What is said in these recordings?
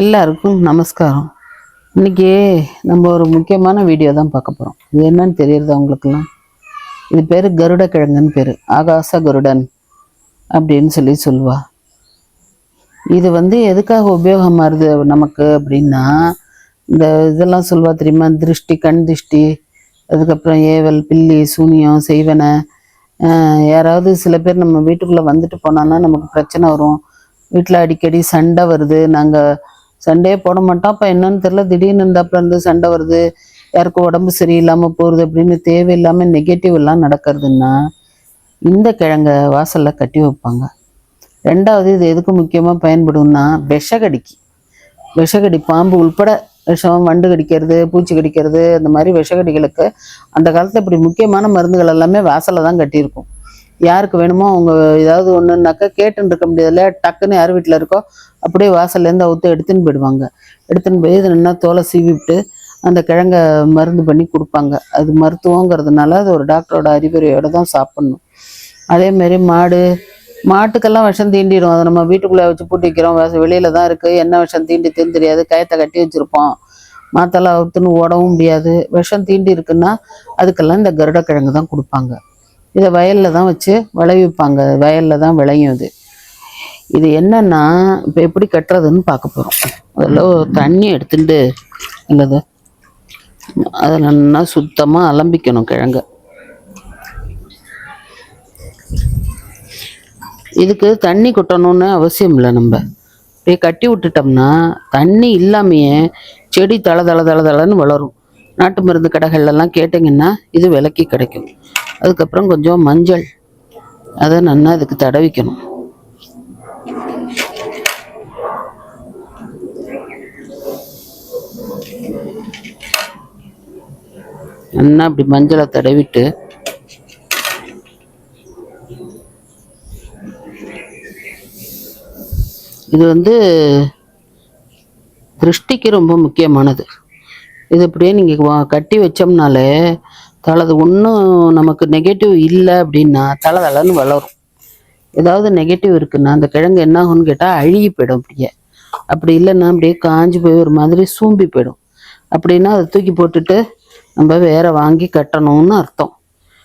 எல்லாருக்கும் நமஸ்காரம். இன்னைக்கு நம்ம ஒரு முக்கியமான வீடியோ தான் பார்க்க போகிறோம் இது என்னன்னு தெரியுறது அவங்களுக்குலாம் இது பேர் கருட கிழங்குன்னு பேர். ஆகாச கருடன் அப்படின்னு சொல்லி சொல்லுவா இது வந்து எதுக்காக உபயோகமாகுது நமக்கு அப்படின்னா இந்த இதெல்லாம் சொல்லுவா தெரியுமா? திருஷ்டி கண் திருஷ்டி அதுக்கப்புறம் ஏவல் பில்லி சூனியம் செய்வனை. யாராவது சில பேர் நம்ம வீட்டுக்குள்ளே வந்துட்டு போனான்னா நமக்கு பிரச்சனை வரும். வீட்டில் அடிக்கடி சண்டை வருது. நாங்கள் சண்டையே போட மாட்டோம். அப்போ என்னன்னு தெரியல. திடீர்னு இருந்தாப்புல இருந்து சண்டை வருது. யாருக்கும் உடம்பு சரியில்லாமல் போகிறது அப்படின்னு தேவையில்லாமல் நெகட்டிவ் எல்லாம் நடக்கிறதுன்னா இந்த கிழங்க வாசலில் கட்டி வைப்பாங்க. ரெண்டாவது இது எதுக்கு முக்கியமாக பயன்படும்னா விஷக்கடிக்கு விஷக்கடி பாம்பு உள்பட விஷம் வண்டு கடிக்கிறது பூச்சி கடிக்கிறது அந்த மாதிரி விஷக்கடிகளுக்கு அந்த காலத்தில் இப்படி முக்கியமான மருந்துகள் எல்லாமே வாசலில் தான் கட்டியிருக்கும். யாருக்கு வேணுமோ அவங்க ஏதாவது ஒன்றுனாக்கா கேட்டுன்னு இருக்க முடியாதுல்ல டக்குன்னு யார் வீட்டில் இருக்கோ அப்படியே வாசல்லேருந்து அவுத்து எடுத்துன்னு போயிடுவாங்க. எடுத்துன்னு போய் இது நின்னா தோலை சீவிட்டு அந்த கிழங்க மருந்து பண்ணி கொடுப்பாங்க. அது மருத்துவங்கிறதுனால அது ஒரு டாக்டரோட அறிவுரையோடு தான் சாப்பிட்ணும். அதேமாரி மாடு மாட்டுக்கெல்லாம் விஷம் தீண்டிடும். அதை நம்ம வீட்டுக்குள்ளே வச்சு பூட்டி வைக்கிறோம். வெளியில தான் இருக்குது என்ன விஷம் தீண்டி தீண்டித்துன்னு தெரியாது. கயத்தை கட்டி வச்சுருப்போம். மாத்தெல்லாம் அவுத்துன்னு ஓடவும் முடியாது. விஷம் தீண்டி இருக்குன்னா அதுக்கெல்லாம் இந்த கருடக்கிழங்கு தான் கொடுப்பாங்க. இதை வயலில் தான் வச்சு விளைவிப்பாங்க வயலில் தான் விளையும் இது. இது என்னன்னா இப்போ எப்படி கட்டுறதுன்னு பார்க்க போகிறோம் அதில் தண்ணி எடுத்துட்டு இல்லது அதை நல்லா சுத்தமாக அலம்பிக்கணும் கிழங்க. இதுக்கு தண்ணி கொட்டணும்னு அவசியம் இல்லை நம்ம. அப்படியே கட்டி விட்டுட்டோம்னா தண்ணி இல்லாமையே செடி தள தள தள தளன்னு வளரும். நாட்டு மருந்து கடைகள்லாம் கேட்டிங்கன்னா இது விலைக்கு கிடைக்கும். அதுக்கப்புறம் கொஞ்சம் மஞ்சள். அதை நல்லா இதுக்கு தடவிக்கணும். நல்லா அப்படி மஞ்சளை தடவிட்டு இது வந்து திருஷ்டிக்கு ரொம்ப முக்கியமானது. இது அப்படியே நீங்கள் கட்டி வச்சோம்னாலே தலது ஒன்றும் நமக்கு நெகட்டிவ் இல்லை அப்படின்னா தலை தலைன்னு வளரும். ஏதாவது நெகட்டிவ் இருக்குன்னா அந்த கிழங்கு என்ன ஆகும்னு கேட்டால் அழுகி போயிடும் அப்படியே. அப்படி இல்லைன்னா அப்படியே காஞ்சி போய் ஒரு மாதிரி சூம்பி போயிடும். அப்படின்னா அதை தூக்கி போட்டுட்டு நம்ம வேற வாங்கி கட்டணும்னு அர்த்தம்.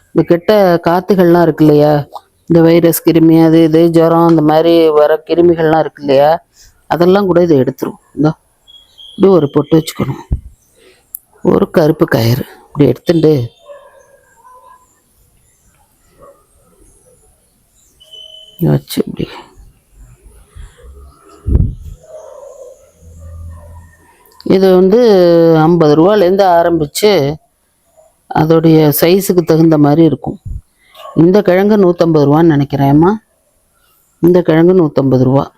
இந்த கெட்ட காத்துகள்லாம் இருக்கு இல்லையா? இந்த வைரஸ் கிருமி அது இது ஜுரம் அந்த மாதிரி வர கிருமிகள்லாம் இருக்கு இல்லையா? அதெல்லாம் கூட இதை எடுத்துரும். இந்தோ இப்படி ஒரு பொட்டு வச்சுக்கணும். ஒரு கருப்பு கயிறு. இப்படி எடுத்துட்டு வச்சு இப்படி. இது வந்து ஐம்பது ரூபாலேருந்து ஆரம்பித்து அதோடைய சைஸுக்கு தகுந்த மாதிரி இருக்கும். இந்த கிழங்கு நூற்றம்பது ரூபான்னு நினைக்கிறேம்மா இந்த கிழங்கு நூற்றம்பது ரூபா.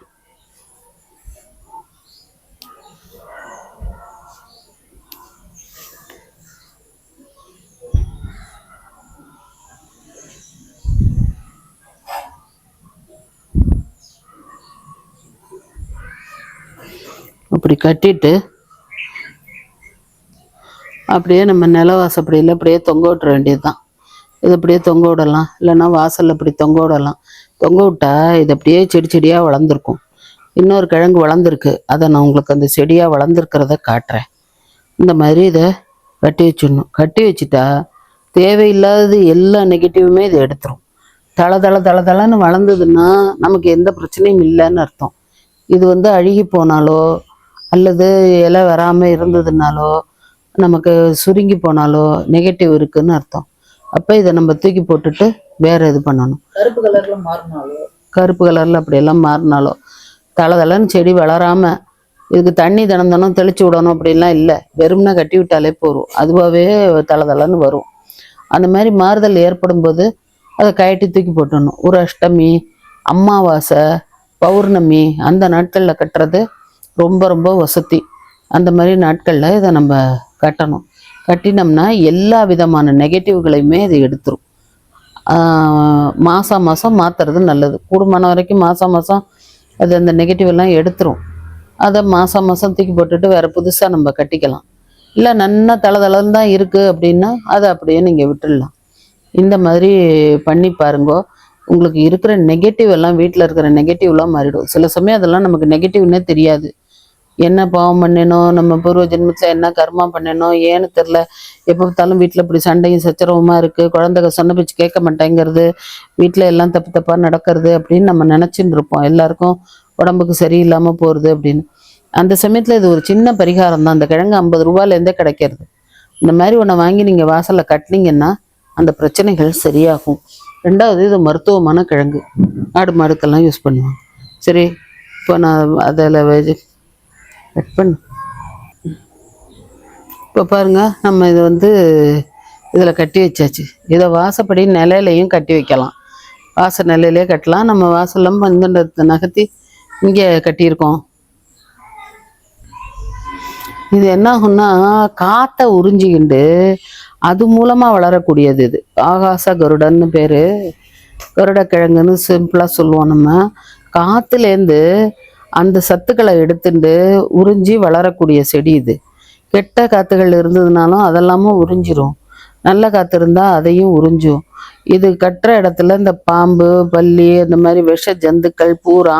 அப்படி கட்டிட்டு அப்படியே நம்ம நில வாசப்படியில் அப்படியே தொங்க விட்டுற வேண்டியது தான் இது அப்படியே தொங்க விடலாம். இல்லைன்னா வாசலில் இப்படி தொங்க விடலாம். தொங்க விட்டா இது அப்படியே செடி செடியாக வளர்ந்துருக்கும். இன்னொரு கிழங்கு வளர்ந்துருக்கு. அதை நான் உங்களுக்கு அந்த செடியாக வளர்ந்துருக்கிறத காட்டுறேன். இந்த மாதிரி இதை கட்டி வச்சிடணும். கட்டி வச்சுட்டா தேவையில்லாதது எல்லா நெகட்டிவுமே இதை எடுத்துரும். தள தள தள தளன்னு வளர்ந்ததுன்னா நமக்கு எந்த பிரச்சனையும் இல்லைன்னு அர்த்தம். இது வந்து அழுகி போனாலோ அல்லது இலை வராமல் இருந்ததுனாலோ நமக்கு சுருங்கி போனாலோ நெகட்டிவ் இருக்குன்னு அர்த்தம். அப்போ இதை நம்ம தூக்கி போட்டுட்டு வேற இது பண்ணணும். கருப்பு கலர்ல மாறினாலும் கருப்பு கலரில் அப்படியெல்லாம் மாறினாலோ தலை தலைன்னு செடி வளராம இதுக்கு தண்ணி தினம் தினம் தெளிச்சு விடணும் அப்படின்லாம் இல்லை. வெறும்னா கட்டி விட்டாலே போதும். அதுவாகவே தலை தலைன்னு வரும். அந்த மாதிரி மாறுதல் ஏற்படும் போது அதை கயட்டி தூக்கி போட்டுடணும். ஒரு அஷ்டமி அமாவாசை பௌர்ணமி அந்த நாட்களில் கட்டுறது ரொம்ப ரொம்ப வசதி. அந்த மாதிரி நாட்களில் இதை நம்ம கட்டணும். கட்டினோம்னா எல்லா விதமான நெகட்டிவ்களையுமே இது எடுத்துரும். மாதம் மாதம் மாற்றுறது நல்லது. கூடுமான வரைக்கும் மாதம் மாதம் அது அந்த நெகட்டிவ் எல்லாம் எடுத்துரும். அதை மாதம் மாதம் தூக்கி போட்டுட்டு வேறு புதுசாக நம்ம கட்டிக்கலாம். இல்லை நன்னா தளதளம் தான் இருக்குது அப்படின்னா அதை அப்படியே நீங்கள் விட்டுடலாம். இந்த மாதிரி பண்ணி பாருங்கோ. உங்களுக்கு இருக்கிற நெகட்டிவ் எல்லாம் வீட்டில் இருக்கிற நெகட்டிவ்லாம் மாறிடும். சில சமயம் அதெல்லாம் நமக்கு நெகட்டிவ்னே தெரியாது. என்ன பாவம் பண்ணணும் நம்ம பூர்வ ஜென்மத்தில் என்ன கர்மா பண்ணணும் ஏன்னு தெரில எப்போ பார்த்தாலும் வீட்டில் இப்படி சண்டையும் சச்சரவமாக இருக்குது குழந்தைங்க சொன்ன பேச்சு கேட்க மாட்டேங்கிறது. வீட்டில் எல்லாம் தப்பு தப்பாக நடக்கிறது அப்படின்னு நம்ம நினச்சின்னு இருப்போம். எல்லாருக்கும் உடம்புக்கு சரியில்லாமல் போகிறது அப்படின்னு. அந்த சமயத்தில் இது ஒரு சின்ன பரிகாரம் தான். அந்த கிழங்கு ஐம்பது ரூபாயிலேருந்தே கிடைக்கிறது. இந்த மாதிரி ஒன்றை வாங்கி நீங்கள் வாசலில் கட்டினீங்கன்னா அந்த பிரச்சனைகள் சரியாகும். ரெண்டாவது இது மருத்துவமான கிழங்கு. ஆடு மாடுக்கெல்லாம் யூஸ் பண்ணுவாங்க. சரி இப்போ நான் அதில் கட் பண்ணு. இப்போ பாருங்க நம்ம இது வந்து இதில் கட்டி வச்சாச்சு. இதை வாசப்படி நிலையிலையும் கட்டி வைக்கலாம். வாச நிலையிலே கட்டலாம். நம்ம வாசல்லாம் வந்து நகர்த்தி இங்கே கட்டியிருக்கோம். இது என்ன ஆகும்னா காற்றை உறிஞ்சிக்கிண்டு அது மூலமாக வளரக்கூடியது இது. ஆகாச கருடன்னு பேர். கருடக்கிழங்குன்னு சிம்பிளாக சொல்லுவோம் நம்ம. காற்றுலேருந்து அந்த சத்துக்களை எடுத்துட்டு உறிஞ்சி வளரக்கூடிய செடி இது. கெட்ட காற்றுகள் இருந்ததுனாலும் அதெல்லாமும் உறிஞ்சிரும். நல்ல காற்று இருந்தால் அதையும் உறிஞ்சும். இது கட்டுற இடத்துல இந்த பாம்பு பல்லி இந்த மாதிரி விஷ ஜந்துக்கள் பூரா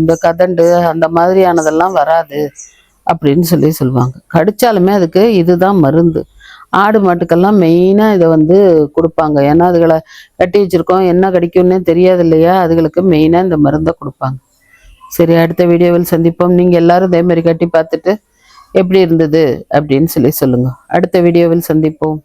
இந்த கதண்டு அந்த மாதிரியானதெல்லாம் வராது அப்படின்னு சொல்லி சொல்லுவாங்க. கடிச்சாலுமே அதுக்கு இதுதான் மருந்து. ஆடு மாட்டுக்கெல்லாம் மெயினாக இதை வந்து கொடுப்பாங்க. ஏன்னா அதுகளை கட்டி வச்சுருக்கோம். என்ன கிடைக்கும்னே தெரியாது இல்லையா? அதுகளுக்கு மெயினாக இந்த மருந்தை கொடுப்பாங்க. சரி அடுத்த வீடியோவில் சந்திப்போம். நீங்கள் எல்லாரும் இதே மாதிரி கட்டி பார்த்துட்டு எப்படி இருந்தது அப்படின்னு சொல்லி சொல்லுங்கள் அடுத்த வீடியோவில் சந்திப்போம்.